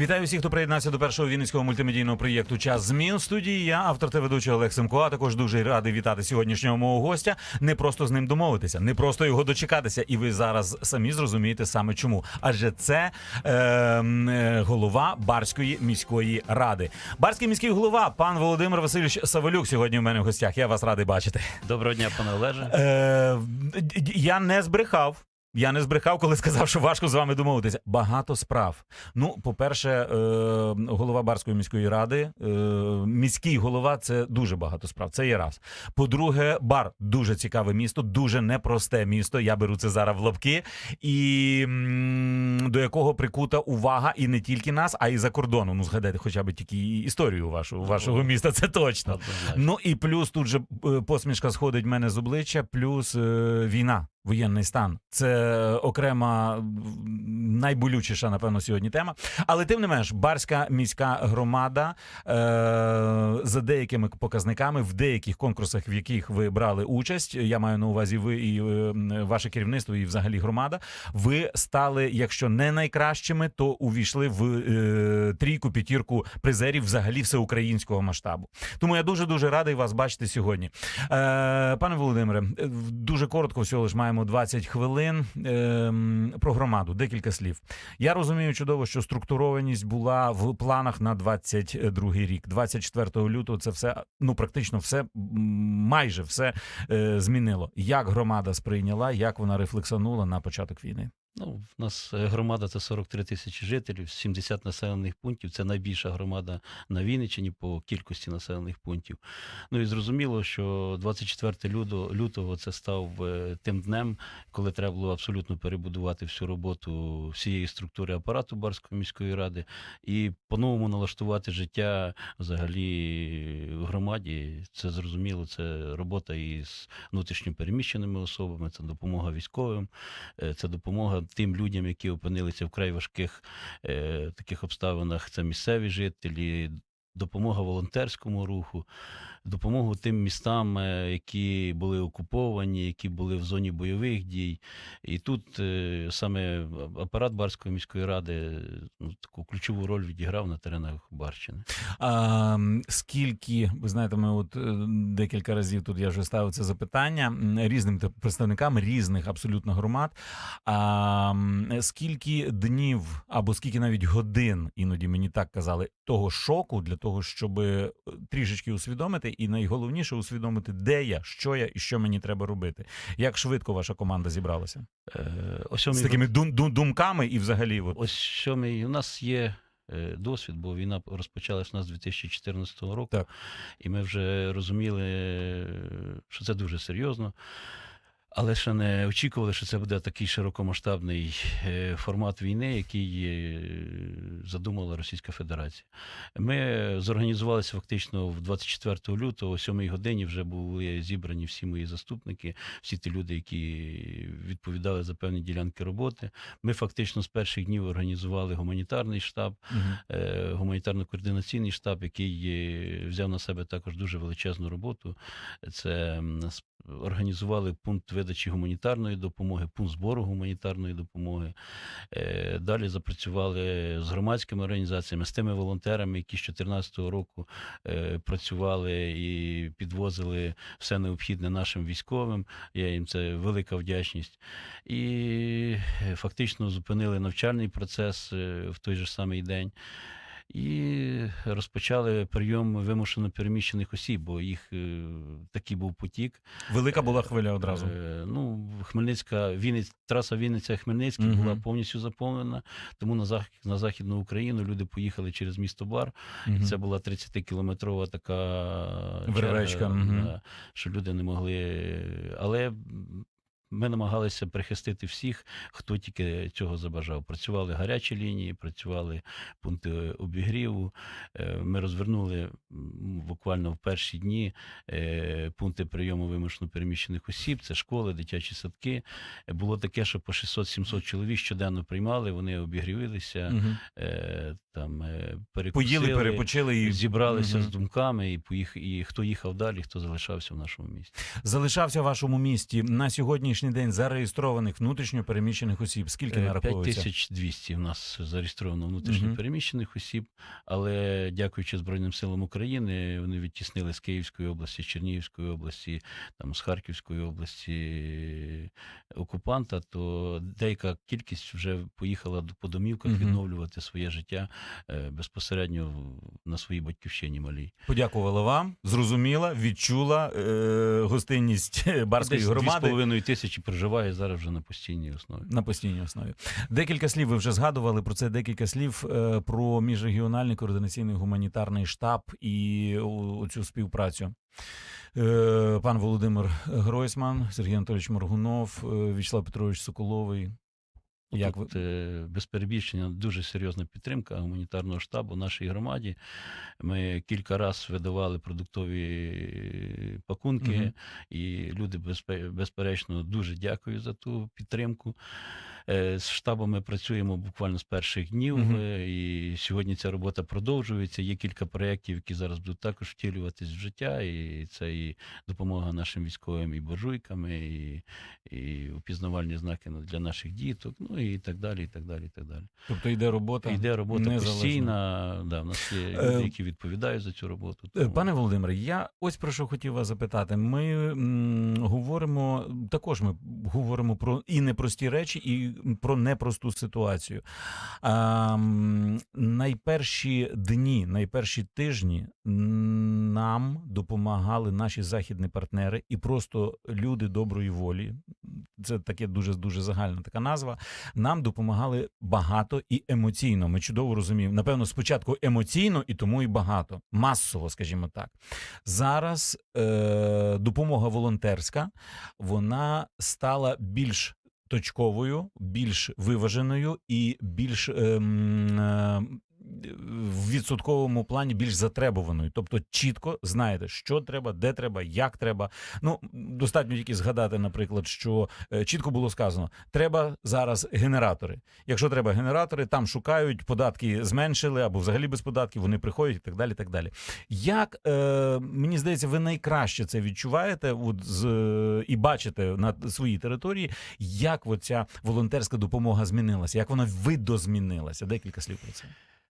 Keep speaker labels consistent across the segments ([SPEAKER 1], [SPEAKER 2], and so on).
[SPEAKER 1] Вітаю всіх, хто приєднався до першого вінницького мультимедійного проєкту Час змін в студії. Я автор та ведучий Олег Семко. А також дуже радий вітати сьогоднішнього мого гостя. Не просто з ним домовитися, не просто його дочекатися. І ви зараз самі зрозумієте саме чому. Адже це е, е, голова Барської міської ради. Барський міський голова, пан Володимир Васильович Савелюк. Сьогодні у мене в гостях. Я вас радий бачити.
[SPEAKER 2] Доброго дня, пане Олеже.
[SPEAKER 1] Е, я не збрехав. Я не збрехав, коли сказав, що важко з вами домовитися. Багато справ. Ну, по-перше, е, голова Барської міської ради, е, міський голова це дуже багато справ. Це є раз. По-друге, бар дуже цікаве місто, дуже непросте місто. Я беру це зараз в лапки, і до якого прикута увага і не тільки нас, а й за кордону. Ну, згадайте, хоча б тільки історію вашу, вашого міста. Це точно. Ну і плюс тут же е, посмішка сходить в мене з обличчя, плюс війна, воєнний стан. Це окрема найболючіша, напевно, сьогодні тема. Але тим не менш, барська міська громада е, за деякими показниками в деяких конкурсах, в яких ви брали участь. Я маю на увазі ви і е, ваше керівництво, і взагалі громада. Ви стали, якщо не найкращими, то увійшли в е, трійку п'ятірку призерів взагалі всеукраїнського масштабу. Тому я дуже дуже радий вас бачити сьогодні. Е, пане Володимире, е, дуже коротко, всього лиш маємо 20 хвилин. Е, м, про громаду, декілька слів. Я розумію чудово, що структурованість була в планах на 22 рік. 24 лютого це все ну практично все майже все е, змінило. Як громада сприйняла, як вона рефлексанула на початок війни?
[SPEAKER 2] Ну, в нас е, громада це 43 тисячі жителів, 70 населених пунктів. Це найбільша громада на Вінниччині по кількості населених пунктів. Ну і зрозуміло, що 24 лютого, лютого це став е, тим днем, коли треба було абсолютно перебудувати всю роботу всієї структури апарату Барської міської ради і по-новому налаштувати життя взагалі в громаді. Це зрозуміло, це робота із внутрішньо переміщеними особами, це допомога військовим. Е, Це допомога тим людям, які опинилися в край важких е, таких обставинах. Це місцеві жителі, допомога волонтерському руху, допомогу тим містам, е, які були окуповані, які були в зоні бойових дій. І тут е, саме апарат Барської міської ради ну, таку ключову роль відіграв на теренах Барщини.
[SPEAKER 1] А, скільки, ви знаєте, ми от е, декілька разів тут я вже ставив це запитання різним представникам різних абсолютно громад. А, скільки днів або скільки навіть годин, іноді мені так казали, того шоку для того, щоб е, трішечки усвідомити, і найголовніше усвідомити, де я, що я і що мені треба робити. Як швидко ваша команда зібралася
[SPEAKER 2] Е,
[SPEAKER 1] з такими дум, дум, думками і взагалі, от
[SPEAKER 2] Ось що ми, у нас є е, досвід, бо війна розпочалась у нас з 2014 року,
[SPEAKER 1] Так.
[SPEAKER 2] і ми вже розуміли, е, що це дуже серйозно. Але ще не очікували, що це буде такий широкомасштабний е, формат війни, який е, задумала Російська Федерація. Ми зорганізувалися фактично в 24 лютого, о 7 годині вже були зібрані всі мої заступники, всі ті люди, які відповідали за певні ділянки роботи. Ми фактично з перших днів організували гуманітарний штаб, е, гуманітарно-координаційний штаб, який взяв на себе також дуже величезну роботу. Це організували пункт видачі гуманітарної допомоги, пункт збору гуманітарної допомоги. Е, Далі запрацювали з громадськими організаціями, з тими волонтерами, які з 2014 року е, працювали і підвозили все необхідне нашим військовим. Я їм це велика вдячність. І е, фактично зупинили навчальний процес в той же самий день. І розпочали прийом вимушено переміщених осіб, бо їх е, такий був потік.
[SPEAKER 1] велика була хвиля одразу.
[SPEAKER 2] Е, ну, Хмельницька, Вінниць, траса Вінниця Хмельницький
[SPEAKER 1] Мгм.
[SPEAKER 2] була повністю заповнена. Тому на захід на західну Україну люди поїхали через місто Бар.
[SPEAKER 1] Мгм.
[SPEAKER 2] Це була 30-кілометрова така
[SPEAKER 1] Вервечка,
[SPEAKER 2] черга,
[SPEAKER 1] мгм.
[SPEAKER 2] що люди не могли. Але ми намагалися прихистити всіх, хто тільки цього забажав. Працювали гарячі лінії, працювали пункти обігріву. Е, Ми розвернули буквально в перші дні е, пункти прийому вимушено переміщених осіб. Це школи, дитячі садки. Е, Було таке, що по 600-700 чоловік щоденно приймали, вони обігрівилися, е, там перекусили,
[SPEAKER 1] Поїли, перепочили і
[SPEAKER 2] зібралися
[SPEAKER 1] Мгм.
[SPEAKER 2] з думками, і поїх... і хто їхав далі, хто залишався в нашому місті.
[SPEAKER 1] залишався в вашому місті на сьогоднішній сьогоднішній день зареєстрованих внутрішньо переміщених осіб? Скільки
[SPEAKER 2] Е,
[SPEAKER 1] нараховується?
[SPEAKER 2] 5200 у нас зареєстровано внутрішньо переміщених осіб, але дякуючи Збройним силам України, вони відтіснили з Київської області, з Чернігівської області, там з Харківської області окупанта, то деяка кількість вже поїхала по домівках відновлювати своє життя е, безпосередньо на своїй батьківщині малій.
[SPEAKER 1] Подякувала вам, зрозуміла, відчула е, гостинність барської
[SPEAKER 2] Десь
[SPEAKER 1] громади.
[SPEAKER 2] 2,5 тисячі проживає зараз вже на постійній основі.
[SPEAKER 1] На постійній основі. Декілька слів ви вже згадували про це. Декілька слів е, про міжрегіональний координаційний гуманітарний штаб і цю співпрацю. Е, Пан Володимир Гройсман, Сергій Анатолійович Моргунов, е, Вячеслав Петрович Соколовий. Як
[SPEAKER 2] Тут, ви... без перебільшення дуже серйозна підтримка гуманітарного штабу нашій громаді. Ми кілька разів видавали продуктові пакунки,
[SPEAKER 1] угу.
[SPEAKER 2] і люди безпе- безперечно дуже дякую за ту підтримку. Е, З штабом ми працюємо буквально з перших днів, е, і сьогодні ця робота продовжується. Є кілька проєктів, які зараз будуть також втілюватись в життя. І це і допомога нашим військовим, і буржуйками, і, і упізнавальні знаки на- для наших діток, ну і так далі. і так далі, і так далі.
[SPEAKER 1] тобто йде робота?
[SPEAKER 2] Йде робота
[SPEAKER 1] незалежно.
[SPEAKER 2] постійна. Да, в нас є
[SPEAKER 1] Е,
[SPEAKER 2] люди, які відповідають за цю роботу. Тому-
[SPEAKER 1] Пане Володимире, я ось про що хотів вас запитати. Ми м, говоримо також. Ми говоримо про і непрості речі, і про непросту ситуацію. А, найперші дні, найперші тижні нам допомагали наші західні партнери і просто люди доброї волі. Це таке дуже дуже загальна така назва. Нам допомагали багато і емоційно. Ми чудово розуміємо. Напевно, спочатку емоційно і тому і багато, масово, скажімо так. Зараз е, допомога волонтерська вона стала більш точковою, більш виваженою і більш ем, е, в відсотковому плані більш затребуваною. Тобто чітко знаєте, що треба, де треба, як треба. Ну достатньо тільки згадати, наприклад, що е, чітко було сказано: треба зараз генератори. Якщо треба генератори, там шукають, податки зменшили або взагалі без податків, вони приходять і так далі. Так далі. Як е, мені здається, ви найкраще це відчуваєте от, з, е, і бачите на своїй території, як оця волонтерська допомога змінилася, як вона видозмінилася. Декілька слів про це.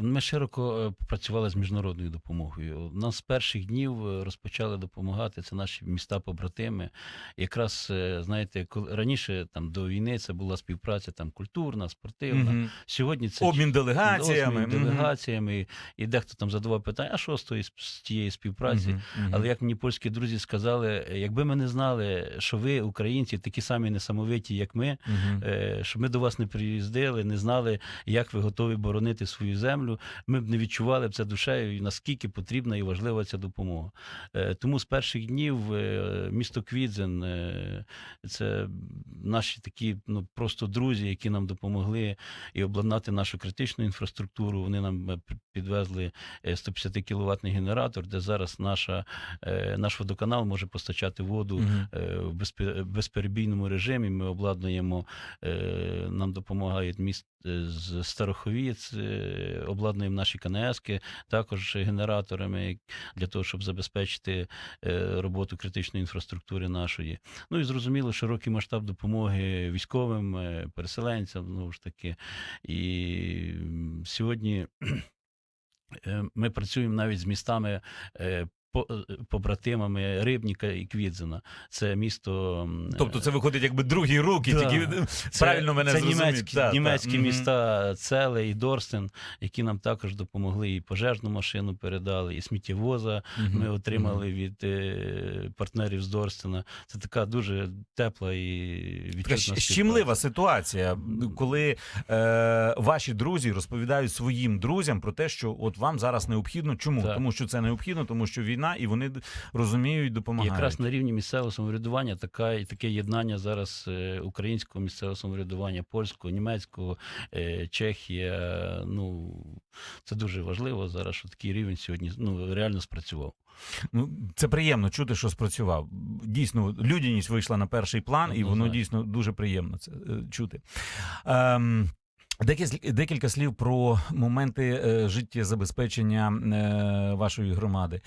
[SPEAKER 2] Ми широко е, працювали з міжнародною допомогою. Нас з перших днів е, розпочали допомагати. Це наші міста-побратими. Якраз е, знаєте, коли раніше там до війни це була співпраця там культурна, спортивна.
[SPEAKER 1] Мгм.
[SPEAKER 2] Сьогодні це
[SPEAKER 1] Обмін делегаціями.
[SPEAKER 2] Обмін делегаціями. І дехто там задавав питання, а що з тої з тієї співпраці?
[SPEAKER 1] Мгм.
[SPEAKER 2] Але як мені польські друзі сказали, якби ми не знали, що ви, українці, такі самі несамовиті, як ми, е, щоб ми до вас не приїздили, не знали, як ви готові боронити свою землю, ми б не відчували б це душею, наскільки потрібна і важлива ця допомога. Е, Тому з перших днів е, місто Квідзен е, це наші такі ну, просто друзі, які нам допомогли і обладнати нашу критичну інфраструктуру. Вони нам підвезли 150 кіловатний генератор, де зараз наша, наш водоканал може постачати воду е, в безпе- безперебійному режимі. Ми обладнуємо, нам допомагають міст з Староховіць, обладнуємо наші КНСки, також генераторами для того, щоб забезпечити е, роботу критичної інфраструктури нашої. Ну і зрозуміло, широкий масштаб допомоги військовим, е, переселенцям, знову ж таки. І сьогодні е, ми працюємо навіть з містами. Е, е, Побратимами Рибніка і Квідзена. Це місто.
[SPEAKER 1] Тобто це виходить якби другі руки,
[SPEAKER 2] Да.
[SPEAKER 1] тільки
[SPEAKER 2] це,
[SPEAKER 1] правильно мене
[SPEAKER 2] це німецькі,
[SPEAKER 1] Да,
[SPEAKER 2] німецькі
[SPEAKER 1] да.
[SPEAKER 2] Міста Целе і Дорстен, які нам також допомогли, і пожежну машину передали, і сміттєвоза
[SPEAKER 1] Мгм.
[SPEAKER 2] ми отримали від е, партнерів з Дорстена. Це така дуже тепла і відчутна
[SPEAKER 1] щемлива ситуація, коли е, ваші друзі розповідають своїм друзям про те, що от вам зараз необхідно. Чому?
[SPEAKER 2] Так.
[SPEAKER 1] Тому що це необхідно, тому що війна, і вони розуміють, допомагають.
[SPEAKER 2] Якраз на рівні місцевого самоврядування така і таке єднання зараз е, українського місцевого самоврядування, польського, німецького, е, Чехія. Ну це дуже важливо зараз, що такий рівень сьогодні ну реально спрацював.
[SPEAKER 1] Ну, це приємно чути, що спрацював. Дійсно, людяність вийшла на перший план, і воно дійсно дуже приємно це е, чути. Ем, Декілька, слів про моменти е, життєзабезпечення е, вашої громади.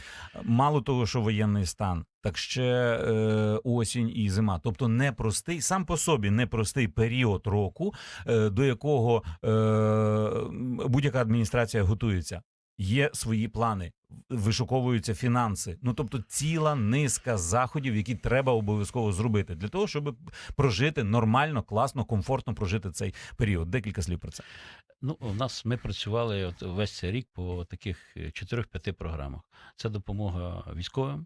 [SPEAKER 1] Мало того, що воєнний стан, так ще е, осінь і зима. Тобто непростий, сам по собі непростий період року, до якого будь-яка адміністрація готується. Є свої плани, вишуковуються фінанси. Ну тобто ціла низка заходів, які треба обов'язково зробити для того, щоб прожити нормально, класно, комфортно прожити цей період. Декілька слів про це.
[SPEAKER 2] Ну, у нас ми працювали от весь цей рік по таких е, чотирьох-п'яти програмах. Це допомога військовим, е,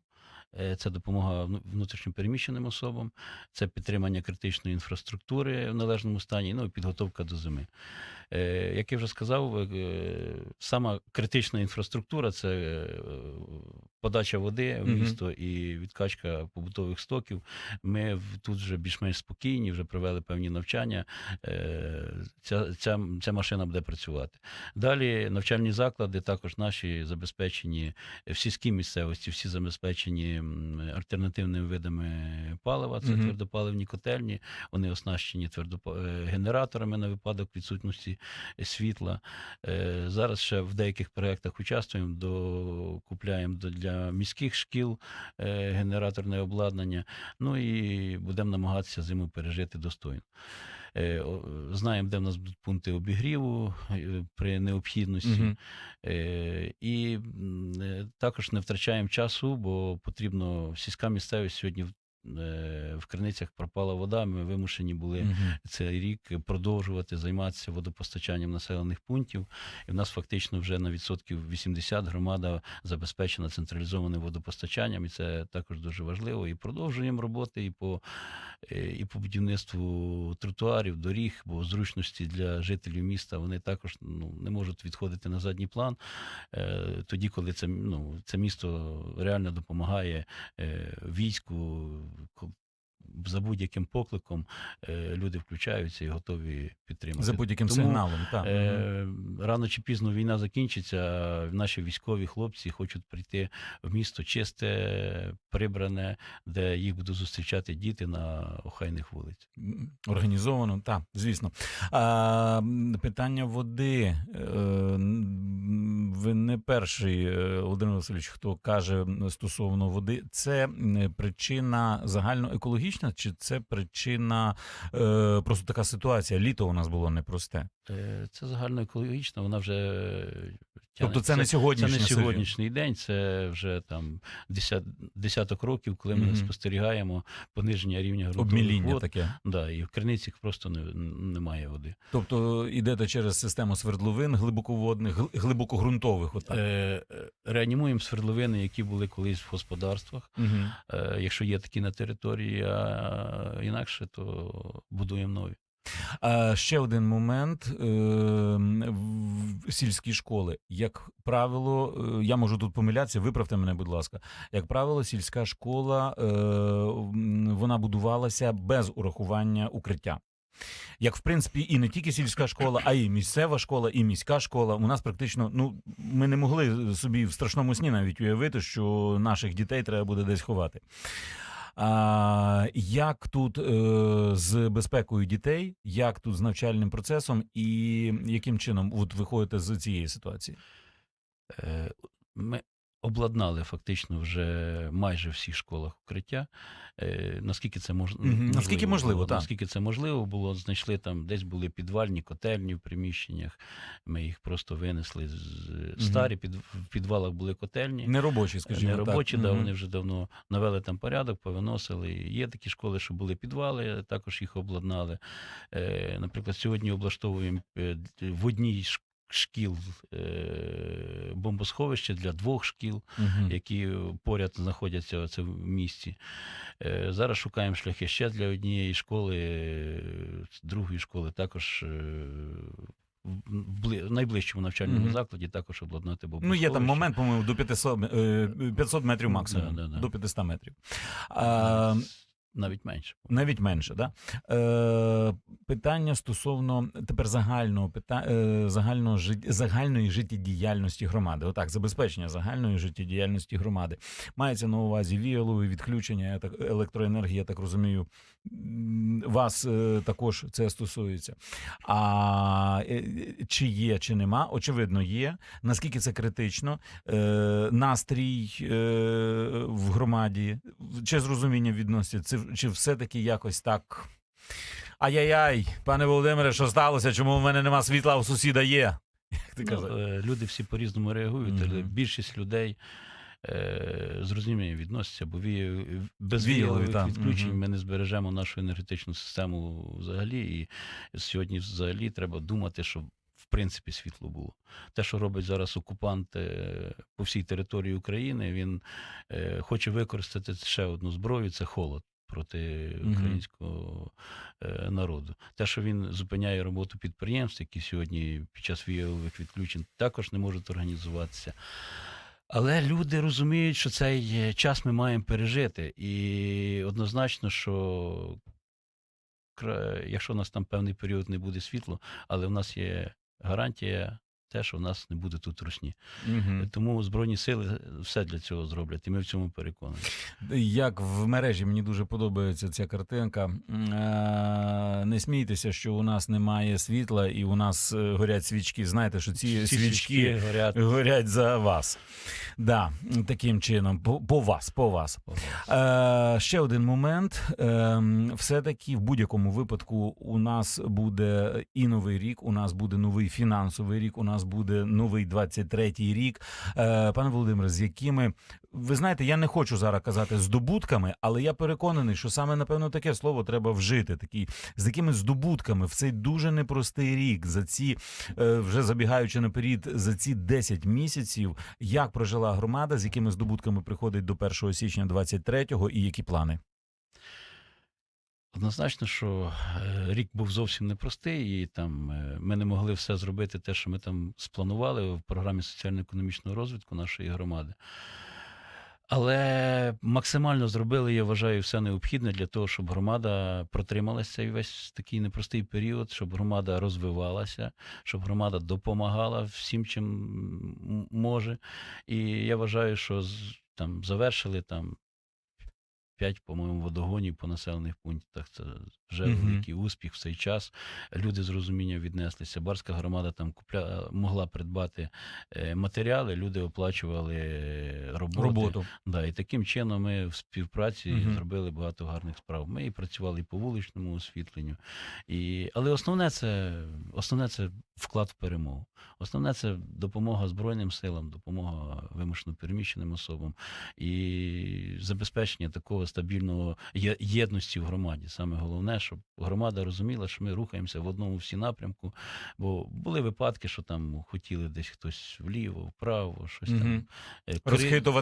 [SPEAKER 2] це допомога внутрішньопереміщеним особам, це підтримання критичної інфраструктури в належному стані, ну і підготовка до зими. Е, Як я вже сказав, е, сама критична інфраструктура це е, подача води в місто і відкачка побутових стоків. Ми тут вже більш-менш спокійні, вже провели певні навчання. Е, Ця, ця, ця машина буде працювати. Далі навчальні заклади, також наші забезпечені в сільській місцевості, всі забезпечені альтернативними видами палива. Це
[SPEAKER 1] Мгм.
[SPEAKER 2] твердопаливні котельні. Вони оснащені твердопа... е, генераторами на випадок відсутності світла. Е, Зараз ще в деяких проєктах участвуємо, докупляємо для міських шкіл е, генераторне обладнання. Ну і будемо намагатися зиму пережити достойно. Е, Знаємо, де в нас будуть пункти обігріву е, при необхідності.
[SPEAKER 1] Мгм.
[SPEAKER 2] Е, І е, також не втрачаємо часу, бо потрібно сільська місцевість сьогодні в- е, криницях пропала вода. Ми вимушені були
[SPEAKER 1] Мгм.
[SPEAKER 2] цей рік продовжувати займатися водопостачанням населених пунктів. І в нас фактично вже на відсотків 80 громада забезпечена централізованим водопостачанням, і це також дуже важливо. І продовжуємо роботи і по, е, і по будівництву тротуарів, доріг, бо зручності для жителів міста вони також ну, не можуть відходити на задній план. Е, Тоді, коли це, ну, це місто реально допомагає війську. kommt За будь-яким покликом е, люди включаються і готові підтримати.
[SPEAKER 1] За будь-яким сигналом. Так.
[SPEAKER 2] Е, рано чи пізно війна закінчиться. а Наші військові хлопці хочуть прийти в місто чисте, прибране, де їх будуть зустрічати діти на охайних вулицях.
[SPEAKER 1] Організовано, так, звісно. А, питання води. Е, Ви не перший, е, Володимир Васильович, хто каже стосовно води. Це причина загальноекологічна, чи це причина е, просто така ситуація? Літо у нас було непросте.
[SPEAKER 2] Це Це загальноекологічно, вона вже
[SPEAKER 1] Тобто це не
[SPEAKER 2] Це не сьогоднішній день, це вже там десят, десяток років, коли ми
[SPEAKER 1] Мгм.
[SPEAKER 2] спостерігаємо пониження рівня
[SPEAKER 1] обміління
[SPEAKER 2] вод.
[SPEAKER 1] таке.
[SPEAKER 2] Да, і в криницях просто не, немає води.
[SPEAKER 1] Тобто йдете через систему свердловин глибоководних, глибокогрунтових. Отак.
[SPEAKER 2] Е, е, реанімуємо свердловини, які були колись в господарствах.
[SPEAKER 1] Мгм.
[SPEAKER 2] Е, якщо є такі на території, а інакше, то будуємо нові.
[SPEAKER 1] А ще один момент е, в сільські школи. Як правило, е, я можу тут помилятися, виправте мене, будь ласка. Як правило, сільська школа е, вона будувалася без урахування укриття. Як в принципі, і не тільки сільська школа, а й місцева школа, і міська школа. У нас практично, ну ми не могли собі в страшному сні навіть уявити, що наших дітей треба буде десь ховати. А, як тут е, з безпекою дітей, як тут з навчальним процесом, і яким чином от виходите з цієї ситуації?
[SPEAKER 2] Е, Ми обладнали фактично вже майже в всіх школах укриття. Е, Наскільки це мож...
[SPEAKER 1] Мгм, наскільки можливо,
[SPEAKER 2] було,
[SPEAKER 1] так.
[SPEAKER 2] Наскільки це можливо було, знайшли там, десь були підвальні котельні в приміщеннях. Ми їх просто винесли з старі під... в підвалах були котельні.
[SPEAKER 1] Неробочі, скажімо
[SPEAKER 2] не робочі,
[SPEAKER 1] так.
[SPEAKER 2] да,
[SPEAKER 1] Мгм.
[SPEAKER 2] вони вже давно навели там порядок, повиносили. Є такі школи, що були підвали, також їх обладнали. Е, наприклад, сьогодні облаштовуємо е, в одній шкіл е, бомбосховище для двох шкіл,
[SPEAKER 1] Мгм.
[SPEAKER 2] які поряд знаходяться оце в місті. Е, зараз шукаємо шляхи ще для однієї школи, е, другої школи також. в найближчому навчальному
[SPEAKER 1] Мгм.
[SPEAKER 2] закладі також обладнати
[SPEAKER 1] Ну, є там момент, по-моєму, до 500, е, 500 метрів максимум.
[SPEAKER 2] Да, да, да.
[SPEAKER 1] До 500 метрів. А,
[SPEAKER 2] навіть менше.
[SPEAKER 1] Навіть менше, да? Е, питання стосовно тепер загального пита, е, загального жит- загальної життєдіяльності громади. Отак, забезпечення загальної життєдіяльності громади. Мається на увазі віялові відключення я так, електроенергії, я так розумію. Вас е, також це стосується. А е, чи є, чи нема? Очевидно, є. Наскільки це критично? Е, настрій е, в громаді, чи з розумінням відноситься, чи, все-таки якось так. Ай-яй-яй, пане Володимире, що сталося? Чому в мене нема світла, а у сусіда є? Як ти
[SPEAKER 2] Ну,
[SPEAKER 1] казав?
[SPEAKER 2] е, люди всі по-різному реагують, але більшість людей е, з розумінням відносяться, бо ві... без
[SPEAKER 1] Віялові,
[SPEAKER 2] віялових
[SPEAKER 1] так.
[SPEAKER 2] відключень
[SPEAKER 1] Мгм.
[SPEAKER 2] ми не збережемо нашу енергетичну систему взагалі. І сьогодні взагалі треба думати, щоб в принципі світло було. Те, що робить зараз окупант е, по всій території України, він е, хоче використати ще одну зброю це холод. Проти українського е, народу, те, що він зупиняє роботу підприємств, які сьогодні під час віялових відключень також не можуть організуватися. Але люди розуміють, що цей е, час ми маємо пережити. І однозначно, що якщо у нас там певний період не буде світло, але в нас є гарантія. Те, що в нас не буде тут русні.
[SPEAKER 1] Мгм.
[SPEAKER 2] Тому Збройні сили все для цього зроблять, і ми в цьому переконані.
[SPEAKER 1] Як в мережі мені дуже подобається ця картинка. Е, Не смійтеся, що у нас немає світла і у нас е, горять свічки. Знаєте, що ці
[SPEAKER 2] Всі
[SPEAKER 1] свічки
[SPEAKER 2] горять.
[SPEAKER 1] горять за вас. Да, таким чином, по, по вас, по вас. Е, ще один момент. Е, все-таки в будь-якому випадку у нас буде і новий рік, у нас буде новий фінансовий рік, у нас буде новий 23-й рік. Е, пане Володимире, з якими ви знаєте, я не хочу зараз казати здобутками, але я переконаний, що саме напевно таке слово треба вжити. Такі з якими здобутками в цей дуже непростий рік, за ці е, вже забігаючи наперед, за ці 10 місяців, як прожила громада, з якими здобутками приходить до 1 січня 23-го і які плани?
[SPEAKER 2] Однозначно, що е, рік був зовсім непростий, і там е, ми не могли все зробити, те, що ми там спланували в програмі соціально-економічного розвитку нашої громади. Але максимально зробили, я вважаю, все необхідне для того, щоб громада протрималася цей весь такий непростий період, щоб громада розвивалася, щоб громада допомагала всім, чим може. І я вважаю, що там завершили там. П'ять, по-моєму, водогонів по населених пунктах. Це вже
[SPEAKER 1] Мгм.
[SPEAKER 2] великий успіх в цей час. Люди з розумінням віднеслися. Барська громада там купля... могла придбати е, матеріали, люди оплачували роботи.
[SPEAKER 1] Роботу.
[SPEAKER 2] Да, і таким чином ми в співпраці
[SPEAKER 1] Мгм.
[SPEAKER 2] зробили багато гарних справ. Ми і працювали і по вуличному освітленню. І... Але основне це, основне це вклад в перемогу. Основне це допомога Збройним силам, допомога вимушено переміщеним особам і забезпечення такого стабільного єдності в громаді. Саме головне, щоб громада розуміла, що ми рухаємося в одному всі напрямку. Бо були випадки, що там хотіли десь хтось вліво, вправо, щось
[SPEAKER 1] Мгм.
[SPEAKER 2] там е,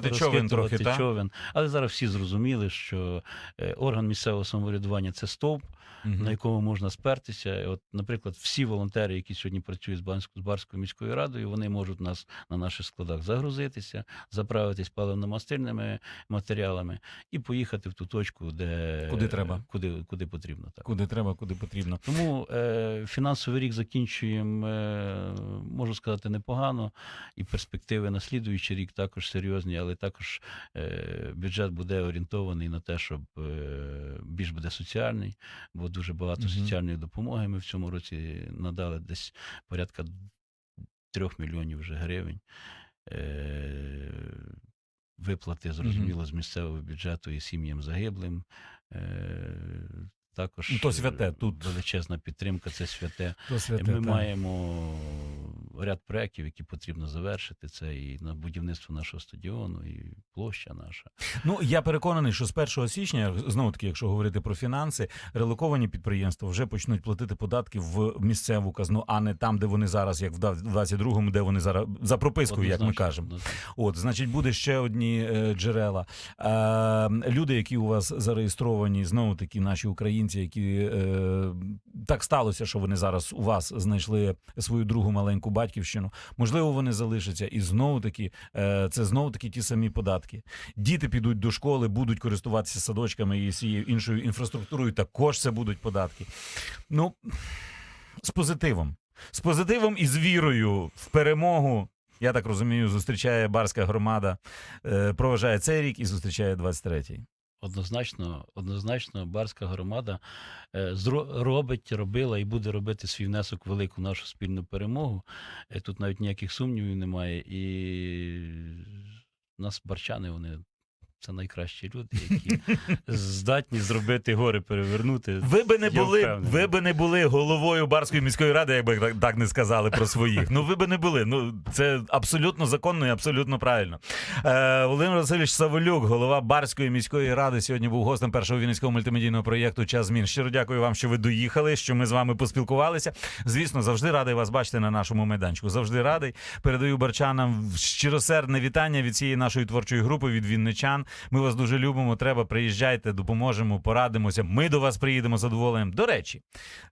[SPEAKER 1] Розхитувати човен трохи, та?
[SPEAKER 2] човен. Але зараз всі зрозуміли, що е, орган місцевого самоврядування це стовп,
[SPEAKER 1] Мгм.
[SPEAKER 2] на якому можна спертися. От, наприклад, всі волонтери, які сьогодні працюють з Барською, з Барською міською радою, вони можуть нас на наших складах загрузитися, заправитись паливно-мастильними матеріалами і поїхати в ту точку, де
[SPEAKER 1] Куди треба.
[SPEAKER 2] куди, куди потрібно. Так.
[SPEAKER 1] Куди треба, куди потрібно.
[SPEAKER 2] Тому е, фінансовий рік закінчуємо, е, можу сказати, непогано, і перспективи на слідуючий рік також серйозні, але також е, бюджет буде орієнтований на те, щоб е, більш буде соціальний, бо дуже багато соціальної допомоги ми в цьому році надали десь порядка трьох мільйонів вже гривень. Е, Виплати, зрозуміло, з місцевого бюджету і сім'ям загиблим. Е, Також
[SPEAKER 1] Ну, то святе,
[SPEAKER 2] е,
[SPEAKER 1] тут.
[SPEAKER 2] величезна підтримка, це святе.
[SPEAKER 1] То святе,
[SPEAKER 2] Ми
[SPEAKER 1] так.
[SPEAKER 2] маємо ряд проєктів, які потрібно завершити. Це і на будівництво нашого стадіону, і площа наша.
[SPEAKER 1] Ну я переконаний, що з 1 січня, знову таки, якщо говорити про фінанси, релоковані підприємства вже почнуть платити податки в місцеву казну, а не там, де вони зараз, як в 22-му, де вони зараз за пропискою, як ми кажемо. От, значить, буде ще одні е, джерела. Е, люди, які у вас зареєстровані, знову таки наші українці, які е, так сталося, що вони зараз у вас знайшли свою другу маленьку батьківщину. Можливо, вони залишаться, і знову таки е, це знову таки ті самі податки. Діти підуть до школи, будуть користуватися садочками і всією іншою інфраструктурою. Також це будуть податки. Ну з позитивом. З позитивом і з вірою в перемогу. Я так розумію, зустрічає барська громада, е, проважає цей рік і зустрічає 23-й.
[SPEAKER 2] Однозначно, однозначно, барська громада е, робить, робила і буде робити свій внесок в велику нашу спільну перемогу. Е, Тут навіть ніяких сумнівів немає. І нас барчани, вони це найкращі люди, які здатні зробити гори перевернути.
[SPEAKER 1] Ви би не
[SPEAKER 2] Я
[SPEAKER 1] були,
[SPEAKER 2] впевнений.
[SPEAKER 1] ви би не були головою Барської міської ради, якби так, так не сказали про своїх. Ну ви би не були. Ну це абсолютно законно і абсолютно правильно. Е, Володимир Васильович Саволюк, голова Барської міської ради, сьогодні був гостем першого вінницького мультимедійного проєкту Час змін. Щиро дякую вам, що ви доїхали, що ми з вами поспілкувалися. Звісно, завжди радий вас бачити на нашому майданчику. Завжди радий. Передаю барчанам щиросердне вітання від цієї нашої творчої групи від вінничан. Ми вас дуже любимо. Треба приїжджайте, допоможемо, порадимося. Ми до вас приїдемо задоволенням. До речі,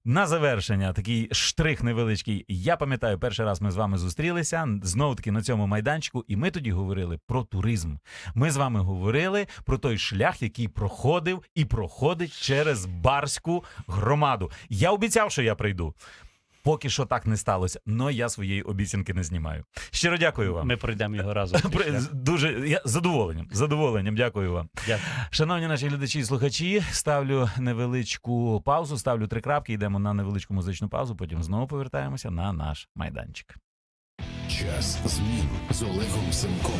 [SPEAKER 1] на завершення такий штрих невеличкий. Я пам'ятаю, перший раз ми з вами зустрілися знову таки на цьому майданчику, і ми тоді говорили про туризм. Ми з вами говорили про той шлях, який проходив і проходить через барську громаду. Я обіцяв, що я прийду. Поки що так не сталося, але я своєї обіцянки не знімаю. Щиро дякую вам.
[SPEAKER 2] Ми пройдемо його разом.
[SPEAKER 1] Дуже я задоволенням. Задоволенням, дякую вам.
[SPEAKER 2] Дякую.
[SPEAKER 1] Шановні наші глядачі і слухачі, ставлю невеличку паузу, ставлю три крапки, йдемо на невеличку музичну паузу, потім знову повертаємося на наш майданчик.
[SPEAKER 3] Час змін з Олегом Семком.